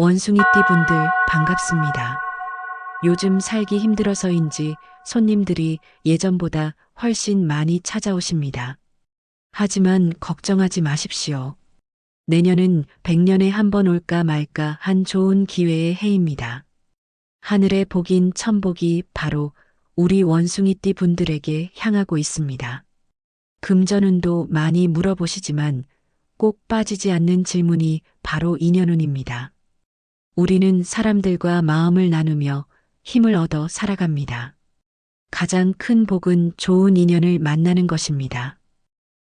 원숭이띠 분들 반갑습니다. 요즘 살기 힘들어서인지 손님들이 예전보다 훨씬 많이 찾아오십니다. 하지만 걱정하지 마십시오. 내년은 100년에 한 번 올까 말까 한 좋은 기회의 해입니다. 하늘의 복인 천복이 바로 우리 원숭이띠 분들에게 향하고 있습니다. 금전운도 많이 물어보시지만 꼭 빠지지 않는 질문이 바로 인연운입니다. 우리는 사람들과 마음을 나누며 힘을 얻어 살아갑니다. 가장 큰 복은 좋은 인연을 만나는 것입니다.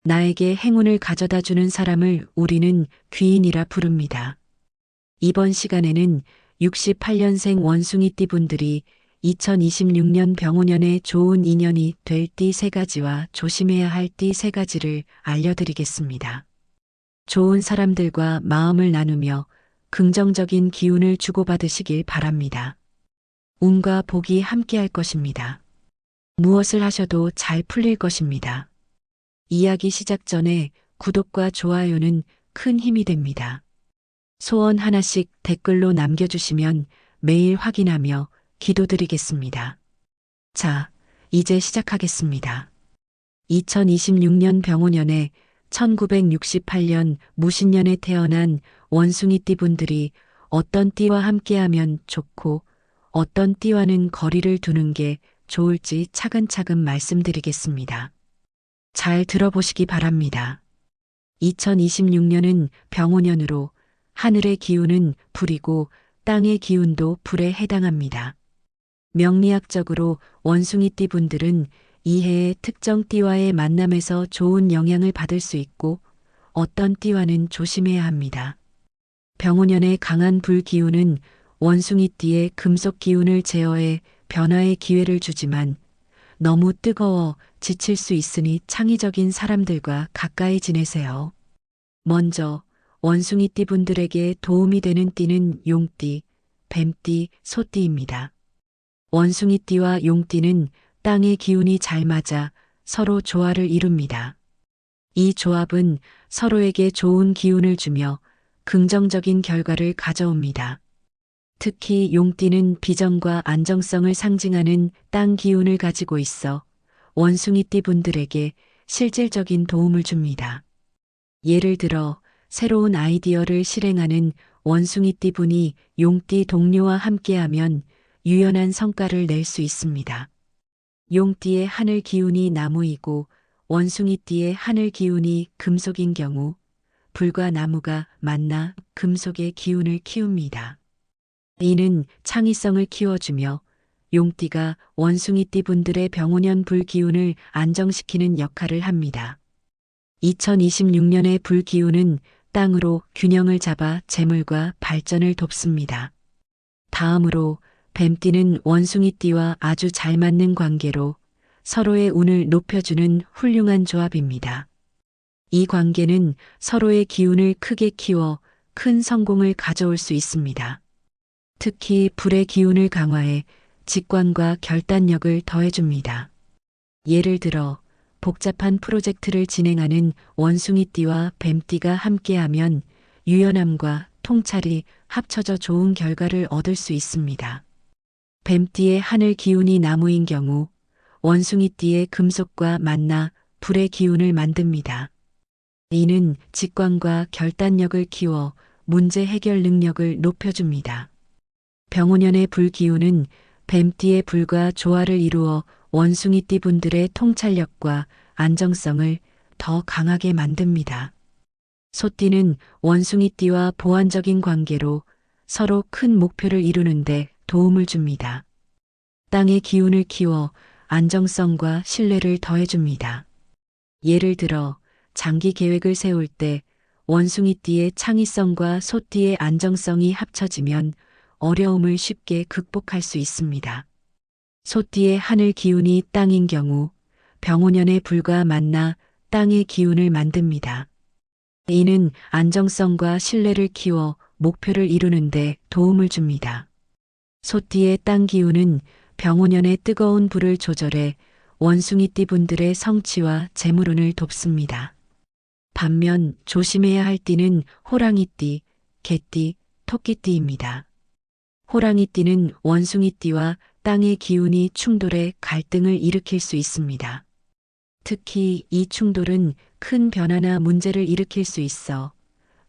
나에게 행운을 가져다 주는 사람을 우리는 귀인이라 부릅니다. 이번 시간에는 68년생 원숭이 띠 분들이 2026년 병우년에 좋은 인연이 될 띠 세 가지와 조심해야 할 띠 세 가지를 알려드리겠습니다. 좋은 사람들과 마음을 나누며 긍정적인 기운을 주고받으시길 바랍니다. 운과 복이 함께할 것입니다. 무엇을 하셔도 잘 풀릴 것입니다. 이야기 시작 전에 구독과 좋아요는 큰 힘이 됩니다. 소원 하나씩 댓글로 남겨주시면 매일 확인하며 기도드리겠습니다. 자, 이제 시작하겠습니다. 2026년 병호년에 1968년 무신년에 태어난 원숭이 띠 분들이 어떤 띠와 함께하면 좋고 어떤 띠와는 거리를 두는 게 좋을지 차근차근 말씀드리겠습니다. 잘 들어보시기 바랍니다. 2026년은 병호년으로 하늘의 기운은 불이고 땅의 기운도 불에 해당합니다. 명리학적으로 원숭이 띠 분들은 이해의 특정 띠와의 만남에서 좋은 영향을 받을 수 있고 어떤 띠와는 조심해야 합니다. 병호년의 강한 불 기운은 원숭이띠의 금속 기운을 제어해 변화의 기회를 주지만 너무 뜨거워 지칠 수 있으니 창의적인 사람들과 가까이 지내세요. 먼저 원숭이띠 분들에게 도움이 되는 띠는 용띠, 뱀띠, 소띠입니다. 원숭이띠와 용띠는 땅의 기운이 잘 맞아 서로 조화를 이룹니다. 이 조합은 서로에게 좋은 기운을 주며 긍정적인 결과를 가져옵니다. 특히 용띠는 비전과 안정성을 상징하는 땅 기운을 가지고 있어 원숭이띠 분들에게 실질적인 도움을 줍니다. 예를 들어 새로운 아이디어를 실행하는 원숭이띠 분이 용띠 동료와 함께하면 유연한 성과를 낼 수 있습니다. 용띠의 하늘 기운이 나무이고 원숭이띠의 하늘 기운이 금속인 경우 불과 나무가 만나 금속의 기운을 키웁니다. 이는 창의성을 키워주며 용띠가 원숭이띠 분들의 병오년 불기운을 안정시키는 역할을 합니다. 2026년의 불 기운은 땅으로 균형을 잡아 재물과 발전을 돕습니다. 다음으로 뱀띠는 원숭이띠와 아주 잘 맞는 관계로 서로의 운을 높여주는 훌륭한 조합입니다. 이 관계는 서로의 기운을 크게 키워 큰 성공을 가져올 수 있습니다. 특히 불의 기운을 강화해 직관과 결단력을 더해줍니다. 예를 들어 복잡한 프로젝트를 진행하는 원숭이띠와 뱀띠가 함께하면 유연함과 통찰이 합쳐져 좋은 결과를 얻을 수 있습니다. 뱀띠의 하늘 기운이 나무인 경우 원숭이띠의 금속과 만나 불의 기운을 만듭니다. 이는 직관과 결단력을 키워 문제 해결 능력을 높여줍니다. 병오년의 불기운은 뱀띠의 불과 조화를 이루어 원숭이띠 분들의 통찰력과 안정성을 더 강하게 만듭니다. 소띠는 원숭이띠와 보완적인 관계로 서로 큰 목표를 이루는데 도움을 줍니다. 땅의 기운을 키워 안정성과 신뢰를 더해줍니다. 예를 들어 장기 계획을 세울 때 원숭이띠의 창의성과 소띠의 안정성이 합쳐지면 어려움을 쉽게 극복할 수 있습니다. 소띠의 하늘 기운이 땅인 경우 병오년의 불과 만나 땅의 기운을 만듭니다. 이는 안정성과 신뢰를 키워 목표를 이루는데 도움을 줍니다. 소띠의 땅 기운은 병오년의 뜨거운 불을 조절해 원숭이띠 분들의 성취와 재물운을 돕습니다. 반면 조심해야 할 띠는 호랑이띠, 개띠, 토끼띠입니다. 호랑이띠는 원숭이띠와 땅의 기운이 충돌해 갈등을 일으킬 수 있습니다. 특히 이 충돌은 큰 변화나 문제를 일으킬 수 있어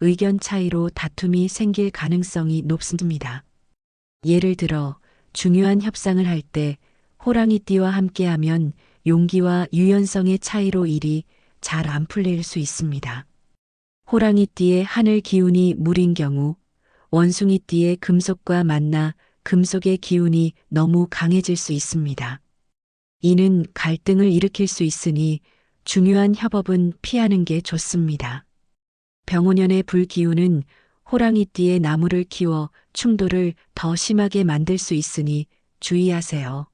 의견 차이로 다툼이 생길 가능성이 높습니다. 예를 들어 중요한 협상을 할 때 호랑이띠와 함께하면 용기와 유연성의 차이로 일이 잘 안 풀릴 수 있습니다. 호랑이띠의 하늘 기운이 물인 경우 원숭이띠의 금속과 만나 금속의 기운이 너무 강해질 수 있습니다. 이는 갈등을 일으킬 수 있으니 중요한 협업은 피하는 게 좋습니다. 병원연의 불기운은 호랑이띠의 나무를 키워 충돌을 더 심하게 만들 수 있으니 주의하세요.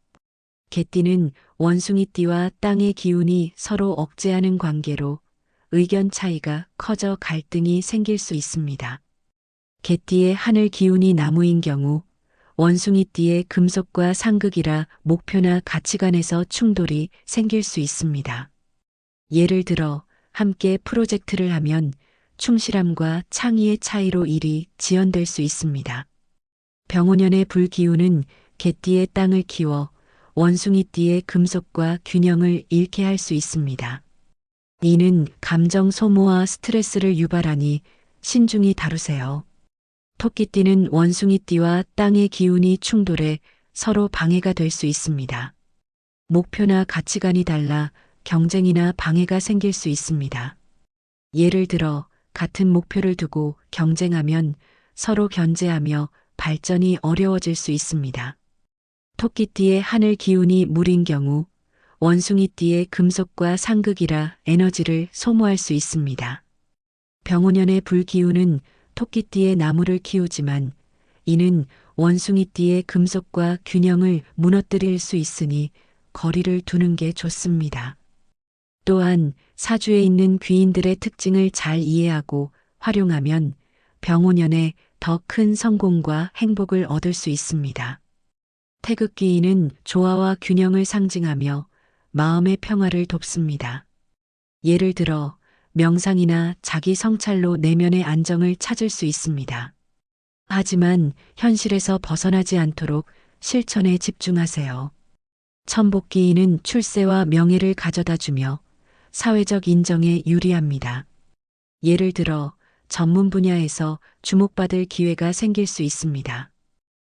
개띠는 원숭이띠와 땅의 기운이 서로 억제하는 관계로 의견 차이가 커져 갈등이 생길 수 있습니다. 개띠의 하늘 기운이 나무인 경우 원숭이띠의 금속과 상극이라 목표나 가치관에서 충돌이 생길 수 있습니다. 예를 들어 함께 프로젝트를 하면 충실함과 창의의 차이로 일이 지연될 수 있습니다. 병원연의 불기운은 개띠의 땅을 키워 원숭이띠의 금속과 균형을 잃게 할 수 있습니다. 이는 감정 소모와 스트레스를 유발하니 신중히 다루세요. 토끼띠는 원숭이띠와 땅의 기운이 충돌해 서로 방해가 될 수 있습니다. 목표나 가치관이 달라 경쟁이나 방해가 생길 수 있습니다. 예를 들어 같은 목표를 두고 경쟁하면 서로 견제하며 발전이 어려워질 수 있습니다. 토끼띠의 하늘 기운이 물인 경우 원숭이띠의 금속과 상극이라 에너지를 소모할 수 있습니다. 병원연의 불기운은 토끼띠의 나무를 키우지만 이는 원숭이띠의 금속과 균형을 무너뜨릴 수 있으니 거리를 두는 게 좋습니다. 또한 사주에 있는 귀인들의 특징을 잘 이해하고 활용하면 병원연에 더 큰 성공과 행복을 얻을 수 있습니다. 태극기인은 조화와 균형을 상징하며 마음의 평화를 돕습니다. 예를 들어 명상이나 자기 성찰로 내면의 안정을 찾을 수 있습니다. 하지만 현실에서 벗어나지 않도록 실천에 집중하세요. 천복기인은 출세와 명예를 가져다 주며 사회적 인정에 유리합니다. 예를 들어 전문 분야에서 주목받을 기회가 생길 수 있습니다.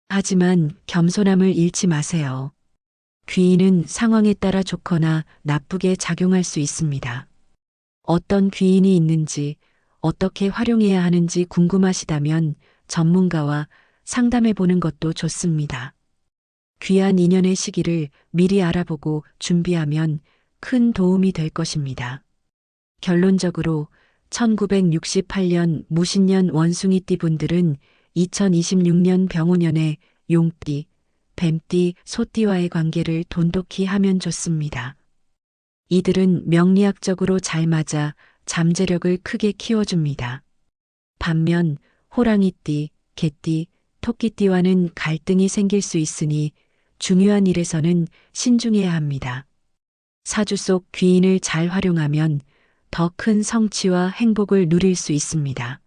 하지만 겸손함을 잃지 마세요. 귀인은 상황에 따라 좋거나 나쁘게 작용할 수 있습니다. 어떤 귀인이 있는지 어떻게 활용해야 하는지 궁금하시다면 전문가와 상담해 보는 것도 좋습니다. 귀한 인연의 시기를 미리 알아보고 준비하면 큰 도움이 될 것입니다. 결론적으로 1968년 무신년 원숭이띠 분들은 2026년 병오년에 용띠, 뱀띠, 소띠와의 관계를 돈독히 하면 좋습니다. 이들은 명리학적으로 잘 맞아 잠재력을 크게 키워줍니다. 반면 호랑이띠, 개띠, 토끼띠와는 갈등이 생길 수 있으니 중요한 일에서는 신중해야 합니다. 사주 속 귀인을 잘 활용하면 더 큰 성취와 행복을 누릴 수 있습니다.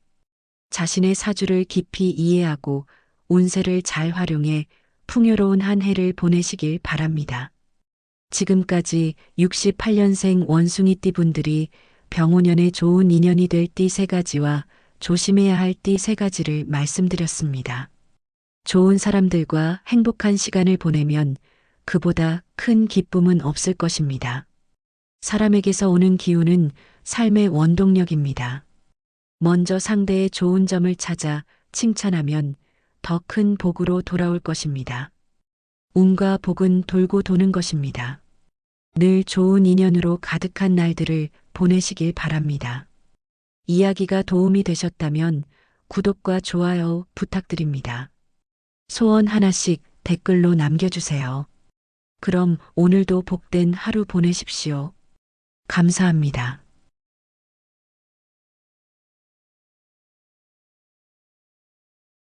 자신의 사주를 깊이 이해하고 운세를 잘 활용해 풍요로운 한 해를 보내시길 바랍니다. 지금까지 68년생 원숭이 띠 분들이 병오년에 좋은 인연이 될 띠 세 가지와 조심해야 할 띠 세 가지를 말씀드렸습니다. 좋은 사람들과 행복한 시간을 보내면 그보다 큰 기쁨은 없을 것입니다. 사람에게서 오는 기운은 삶의 원동력입니다. 먼저 상대의 좋은 점을 찾아 칭찬하면 더 큰 복으로 돌아올 것입니다. 운과 복은 돌고 도는 것입니다. 늘 좋은 인연으로 가득한 날들을 보내시길 바랍니다. 이야기가 도움이 되셨다면 구독과 좋아요 부탁드립니다. 소원 하나씩 댓글로 남겨주세요. 그럼 오늘도 복된 하루 보내십시오. 감사합니다.